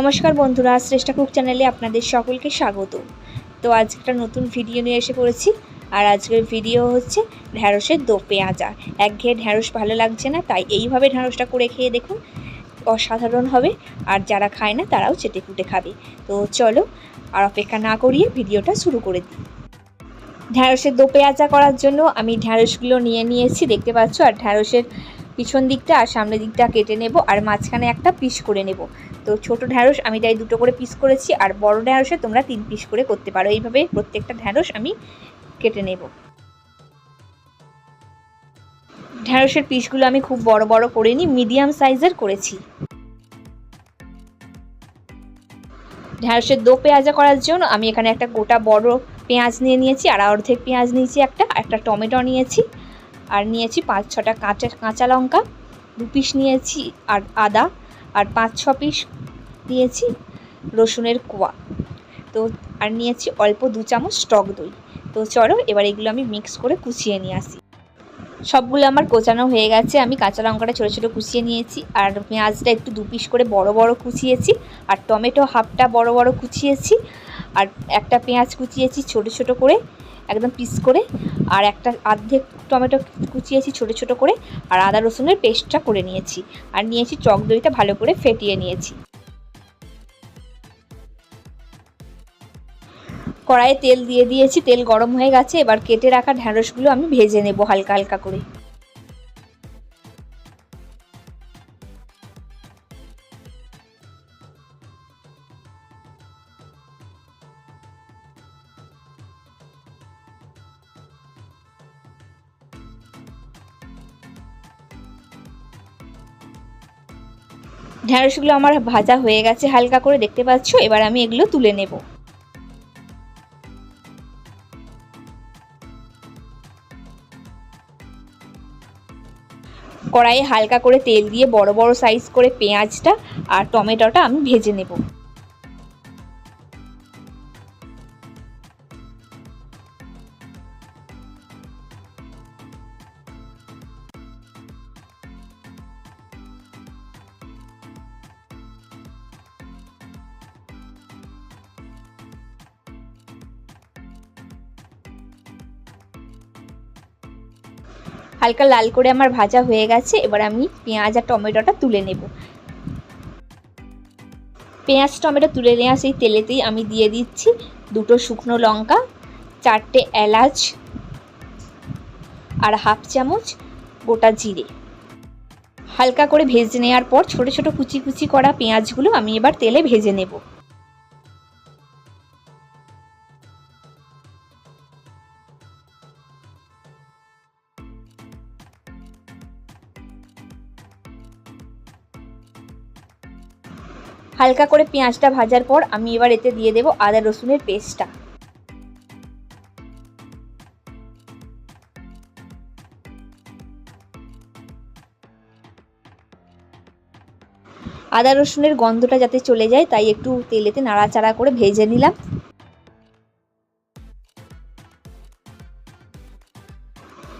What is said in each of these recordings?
নমস্কার বন্ধুরা, শ্রেষ্ঠা কুক চ্যানেলে আপনাদের সকলকে স্বাগত। তো আজ একটা নতুন ভিডিও নিয়ে এসে পড়েছি, আর আজকের ভিডিও হচ্ছে ঢ্যাঁড়সের দো পেঁয়াজা। একঘেয়ে ঢ্যাঁড়স ভালো লাগছে না, তাই এইভাবে ঢ্যাঁড়সটা করে খেয়ে দেখুন, অসাধারণ হবে, আর যারা খায় না তারাও চেটে কুটে খাবে। তো চলো, আর অপেক্ষা না করিয়ে ভিডিওটা শুরু করে দিই। ঢ্যাঁড়সের দো পেঁয়াজা করার জন্য আমি ঢ্যাঁড়সগুলো নিয়ে নিয়েছি, দেখতে পাচ্ছ? আর ঢ্যাঁড়সের পিছন দিকটা আর সামনের দিকটা কেটে নেব, আর মাঝখানে একটা পিস করে নেব। তো ছোট ঢ্যাঁড়স আমি তাই দুটো করে পিস করেছি, আর বড় ঢ্যাঁড়সে তোমরা তিন পিস করে করতে পারো। এইভাবে প্রত্যেকটা ঢ্যাঁড়স আমি কেটে নেব। ঢ্যাঁড়সের পিসগুলো আমি খুব বড় বড় করে নিই মিডিয়াম সাইজের করেছি। ঢ্যাঁড়সের দো পেঁয়াজা করার জন্য আমি এখানে একটা গোটা বড় পেঁয়াজ নিয়ে নিয়েছি আর অর্ধেক পেঁয়াজ নিয়েছি একটা একটা টমেটো নিয়েছি, আর নিয়েছি পাঁচ ছটা কাঁচা কাঁচা লঙ্কা, দু পিস নিয়েছি, আর আদা আর পাঁচ, ছ পিস দিয়েছি রসুনের কোয়া। তো, আর নিয়েছি অল্প দু চামচ টক দই। তো চলো, এবার এগুলো আমি মিক্স করে কুচিয়ে নিয়ে আসি। সবগুলো আমার কোচানো হয়ে গেছে। আমি কাঁচা লঙ্কাটা ছোটো ছোটো কুচিয়ে নিয়েছি। আর পেঁয়াজটা একটু দু পিস করে বড় বড় কুচিয়েছি। আর টমেটো হাফটা বড় বড় কুচিয়েছি। আর একটা পেঁয়াজ কুচিয়েছি ছোট ছোট করে। একদম পিস করে, আর একটা অর্ধেক টমেটো কুচিয়েছি ছোট ছোট করে, আর আদা রসুনের পেস্টটা করে নিয়েছি। আর নিয়েছি চক দইটা ভালো করে ফেটিয়ে নিয়েছি। কড়াইয়ে তেল দিয়ে দিয়েছি, তেল গরম হয়ে গেছে, এবার কেটে রাখা ঢ্যাঁড়সগুলো আমি ভেজে নেব হালকা হালকা করে। ঢ্যাঁড়সগুলো আমার ভাজা হয়ে গেছে, হালকা করে দেখতে পাচ্ছ? এবার আমি এগুলো তুলে নেব। কড়াইয়ে হালকা করে তেল দিয়ে বড় বড় সাইজ করে পেঁয়াজটা আর টমেটোটা আমি ভেজে নেব। হালকা লাল করে আমার ভাজা হয়ে গেছে, এবার আমি পেঁয়াজ আর টমেটোটা তুলে নেব। পেঁয়াজ, টমেটো তুলে নেওয়া সেই তেলেতেই আমি দিয়ে দিচ্ছি দুটো শুকনো লঙ্কা, চারটে এলাচ আর হাফ চামচ গোটা জিরে। হালকা করে ভেজে নেওয়ার পর ছোট ছোট কুচি কুচি করা পেঁয়াজগুলো আমি এবার তেলে ভেজে নেব। হালকা করে পেঁয়াজটা ভাজার পর আমি এবার এতে দিয়ে দেব আদা রসুনের পেস্টটা। আদা রসুনের গন্ধটা যাতে চলে যায়, তাই একটু তেলেতে নাড়াচাড়া করে ভেজে নিলাম।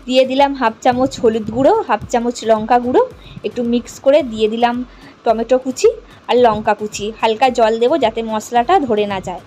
দিয়ে দিলাম হাফ চামচ হলুদ গুঁড়ো, হাফ চামচ লঙ্কা গুঁড়ো, একটু মিক্স করে দিয়ে দিলাম টমেটো কুচি আর লঙ্কা কুচি। হালকা জল দেবো যাতে মশলাটা ধরে না যায়।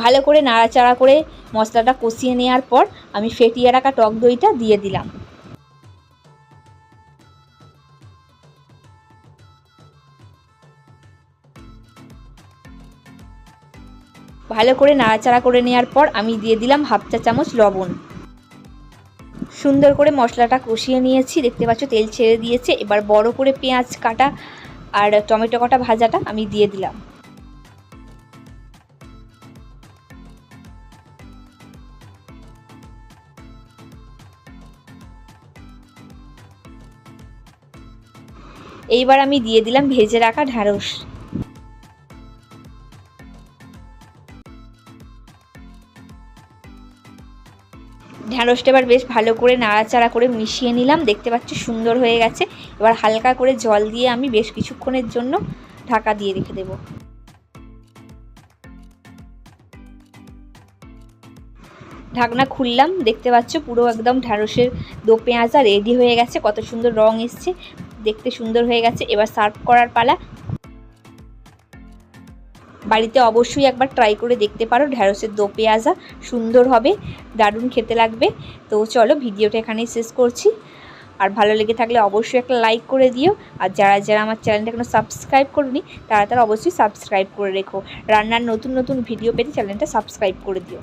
ভালো করে নাড়াচাড়া করে মশলাটা কষিয়ে নেওয়ার পর আমি ফেটিয়ে রাখা টক দইটা দিয়ে দিলাম। ভালো করে নাড়াচাড়া করে নেওয়ার পর আমি দিয়ে দিলাম হাফ চা চামচ লবণ। সুন্দর করে মশলাটা কষিয়ে নিয়েছি, দেখতে পাচ্ছ তেল ছেড়ে দিয়েছে। এবার বড় করে পেঁয়াজ কাটা আর টমেটো কাটা ভাজাটা আমি দিয়ে দিলাম। এইবার আমি দিয়ে দিলাম ভেজে রাখা ঢ্যাঁড়স। ঢ্যাঁড়সটা এবার বেশ ভালো করে নাড়াচাড়া করে মিশিয়ে নিলাম। দেখতে পাচ্ছি সুন্দর হয়ে গেছে। এবার হালকা করে জল দিয়ে আমি বেশ কিছুক্ষণের জন্য ঢাকা দিয়ে রেখে দেবো। ঢাকনা খুললাম। দেখতে পাচ্ছ পুরো একদম ঢ্যাঁড়সের দো পেঁয়াজা রেডি হয়ে গেছে। কত সুন্দর রং এসছে। দেখতে সুন্দর হয়ে গেছে। এবার সার্ভ করার পালা বাড়িতে অবশ্যই একবার ট্রাই করে দেখতে পারো। ঢ্যাঁড়সের দো পেঁয়াজা, সুন্দর হবে, দারুণ খেতে লাগবে। তো চলো ভিডিওটা এখানেই শেষ করছি। আর ভালো লেগে থাকলে অবশ্যই একটা লাইক করে দিও। আর যারা যারা আমার চ্যানেলটা এখনও সাবস্ক্রাইব করনি, তারা তারা অবশ্যই সাবস্ক্রাইব করে রেখো। রান্নার নতুন নতুন ভিডিও পেতে চ্যানেলটা সাবস্ক্রাইব করে দিও।